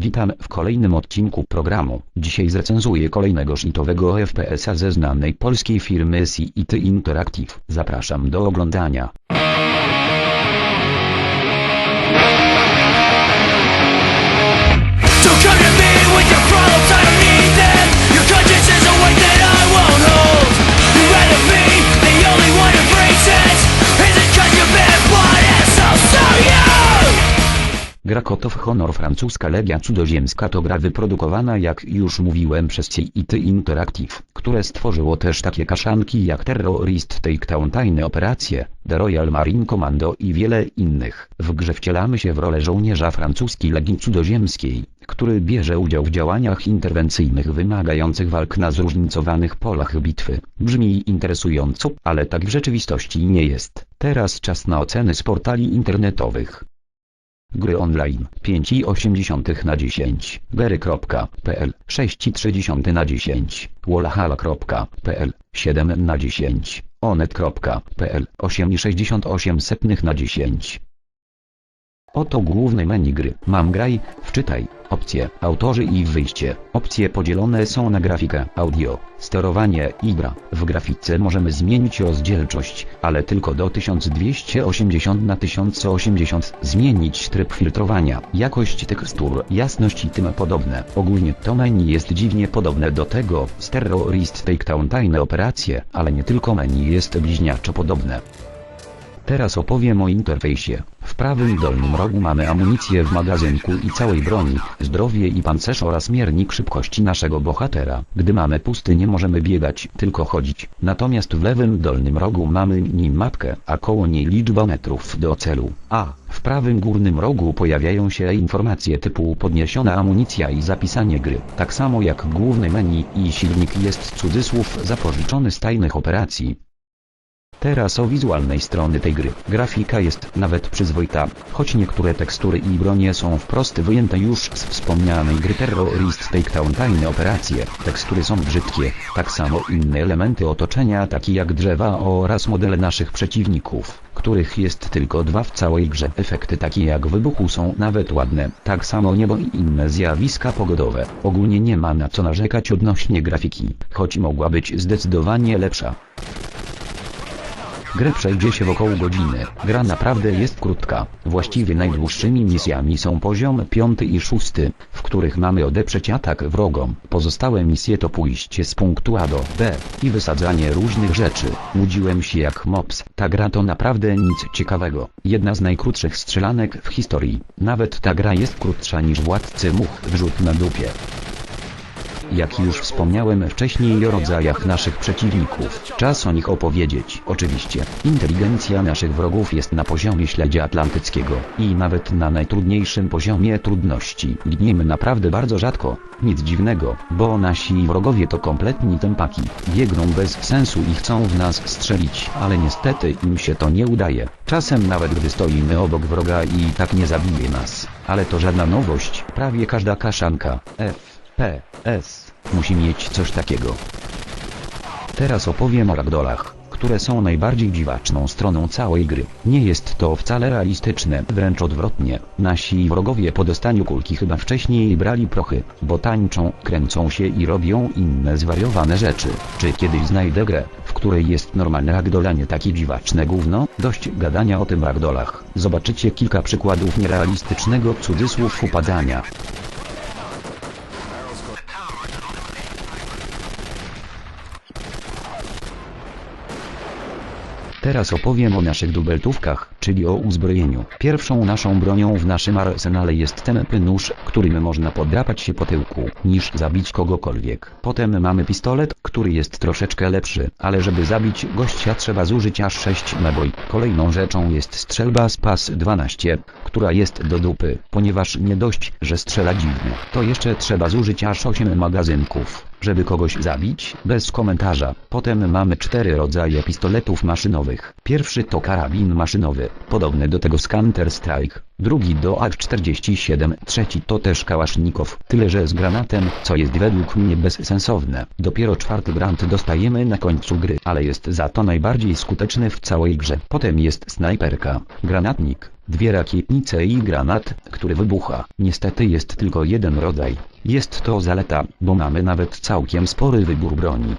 Witam w kolejnym odcinku programu. Dzisiaj zrecenzuję kolejnego shitowego FPS-a ze znanej polskiej firmy CIT Interactive. Zapraszam do oglądania. Gra Kotow Honor francuska Legia Cudzoziemska to gra wyprodukowana jak już mówiłem przez CIT Interactive, które stworzyło też takie kaszanki jak Terrorist Takedown Tajne Operacje, The Royal Marine Commando i wiele innych. W grze wcielamy się w rolę żołnierza francuskiej Legii Cudzoziemskiej, który bierze udział w działaniach interwencyjnych wymagających walk na zróżnicowanych polach bitwy. Brzmi interesująco, ale tak w rzeczywistości nie jest. Teraz czas na oceny z portali internetowych. Gry online 5,8 na 10, gery.pl 6,3 na 10, wallhalla.pl 7 na 10, onet.pl 8,68 na 10. Oto główne menu gry. Mam graj, wczytaj, opcje, autorzy i wyjście. Opcje podzielone są na grafikę, audio, sterowanie i gra. W grafice możemy zmienić rozdzielczość, ale tylko do 1280 na 1080. Zmienić tryb filtrowania, jakość tekstur, jasność i tym podobne. Ogólnie to menu jest dziwnie podobne do tego z Terrorist Takedown Tajne Operacje, ale nie tylko menu jest bliźniaczo podobne. Teraz opowiem o interfejsie. W prawym dolnym rogu mamy amunicję w magazynku i całej broni, zdrowie i pancerz oraz miernik szybkości naszego bohatera. Gdy mamy pusty nie możemy biegać, tylko chodzić. Natomiast w lewym dolnym rogu mamy mapkę, a koło niej liczba metrów do celu. A w prawym górnym rogu pojawiają się informacje typu podniesiona amunicja i zapisanie gry. Tak samo jak główny menu i silnik jest cudzysłów zapożyczony z tajnych operacji. Teraz o wizualnej strony tej gry. Grafika jest nawet przyzwoita, choć niektóre tekstury i bronie są wprost wyjęte już z wspomnianej gry Terrorist Takedown Tajne Operacje. Tekstury są brzydkie, tak samo inne elementy otoczenia takie jak drzewa oraz modele naszych przeciwników, których jest tylko dwa w całej grze. Efekty takie jak wybuchu są nawet ładne, tak samo niebo i inne zjawiska pogodowe. Ogólnie nie ma na co narzekać odnośnie grafiki, choć mogła być zdecydowanie lepsza. Grę przejdzie się w około godziny. Gra naprawdę jest krótka. Właściwie najdłuższymi misjami są poziom 5 i 6, w których mamy odeprzeć atak wrogom. Pozostałe misje to pójście z punktu A do B i wysadzanie różnych rzeczy. Łudziłem się jak mops. Ta gra to naprawdę nic ciekawego. Jedna z najkrótszych strzelanek w historii. Nawet ta gra jest krótsza niż Władcy Much. Wrzut na dupie. Jak już wspomniałem wcześniej o rodzajach naszych przeciwników, czas o nich opowiedzieć. Oczywiście, inteligencja naszych wrogów jest na poziomie śledzia atlantyckiego i nawet na najtrudniejszym poziomie trudności. Gniemy naprawdę bardzo rzadko, nic dziwnego, bo nasi wrogowie to kompletni tępaki. Biegną bez sensu i chcą w nas strzelić, ale niestety im się to nie udaje. Czasem nawet gdy stoimy obok wroga i tak nie zabije nas. Ale to żadna nowość, prawie każda kaszanka, F. P, S, musi mieć coś takiego. Teraz opowiem o ragdolach, które są najbardziej dziwaczną stroną całej gry. Nie jest to wcale realistyczne, wręcz odwrotnie. Nasi wrogowie po dostaniu kulki chyba wcześniej brali prochy, bo tańczą, kręcą się i robią inne zwariowane rzeczy. Czy kiedyś znajdę grę, w której jest normalne ragdoll, a nie takie dziwaczne gówno? Dość gadania o tym ragdolach. Zobaczycie kilka przykładów nierealistycznego cudzysłów upadania. Teraz opowiem o naszych dubeltówkach, czyli o uzbrojeniu. Pierwszą naszą bronią w naszym arsenale jest tępy nóż, którym można podrapać się po tyłku, niż zabić kogokolwiek. Potem mamy pistolet, który jest troszeczkę lepszy, ale żeby zabić gościa trzeba zużyć aż 6 naboi. Kolejną rzeczą jest strzelba z PAS 12, która jest do dupy, ponieważ nie dość, że strzela dziwnie, to jeszcze trzeba zużyć aż 8 magazynków żeby kogoś zabić, bez komentarza. Potem mamy cztery rodzaje pistoletów maszynowych. Pierwszy to karabin maszynowy, podobny do tego z Counter-Strike. Drugi do AK-47, trzeci to też kałasznikow, tyle że z granatem, co jest według mnie bezsensowne. Dopiero czwarty grant dostajemy na końcu gry, ale jest za to najbardziej skuteczny w całej grze. Potem jest snajperka, granatnik, dwie rakietnice i granat, który wybucha. Niestety jest tylko jeden rodzaj. Jest to zaleta, bo mamy nawet całkiem spory wybór broni.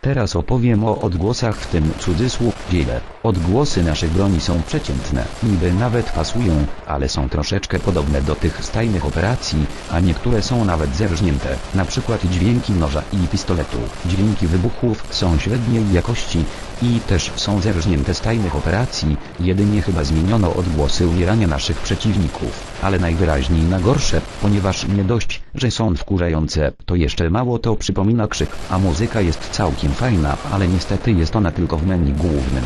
Teraz opowiem o odgłosach w tym cudzysłów dziele. Odgłosy naszych broni są przeciętne, niby nawet pasują, ale są troszeczkę podobne do tych z tajnych operacji, a niektóre są nawet zerżnięte. Na przykład dźwięki noża i pistoletu. Dźwięki wybuchów są średniej jakości i też są zerżnięte z tajnych operacji, jedynie chyba zmieniono odgłosy umierania naszych przeciwników, ale najwyraźniej na gorsze, ponieważ nie dość, że są wkurzające, to jeszcze mało to przypomina krzyk, a muzyka jest całkiem fajna, ale niestety jest ona tylko w menu głównym.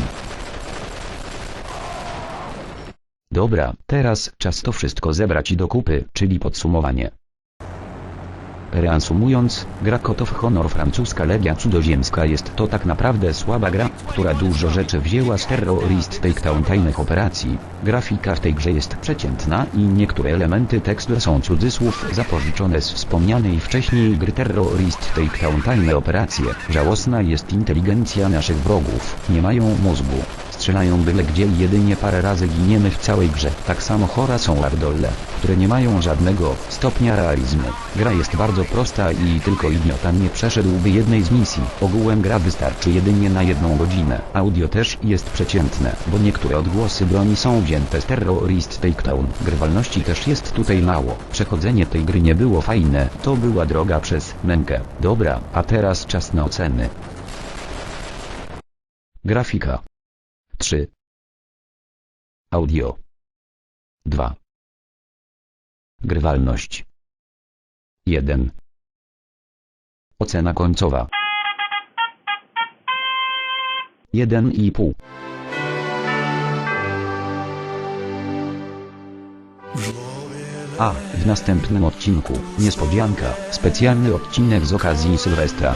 Dobra, teraz czas to wszystko zebrać do kupy, czyli podsumowanie. Reasumując, gra of Honor francuska Legia Cudzoziemska jest to tak naprawdę słaba gra, która dużo rzeczy wzięła z Terrorist Takedown tajnych operacji. Grafika w tej grze jest przeciętna i niektóre elementy tekstu są cudzysłów zapożyczone z wspomnianej wcześniej gry Terrorist Takedown tajne operacje. Żałosna jest inteligencja naszych wrogów, nie mają mózgu. Strzelają byle gdzie i jedynie parę razy giniemy w całej grze. Tak samo chora są ardolle, które nie mają żadnego stopnia realizmu. Gra jest bardzo prosta i tylko idiota nie przeszedłby jednej z misji. Ogółem gra wystarczy jedynie na jedną godzinę. Audio też jest przeciętne, bo niektóre odgłosy broni są wzięte z Terrorist Takedown. Grywalności też jest tutaj mało. Przechodzenie tej gry nie było fajne, to była droga przez mękę. Dobra, a teraz czas na oceny. Grafika 3 Audio. 2 Grywalność. 1 Ocena końcowa. 1,5 A w następnym odcinku. Niespodzianka, specjalny odcinek z okazji Sylwestra.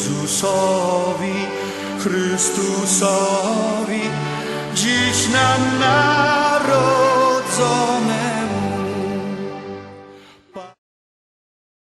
Jezusowi, Chrystusowi, dziś nam narodzony.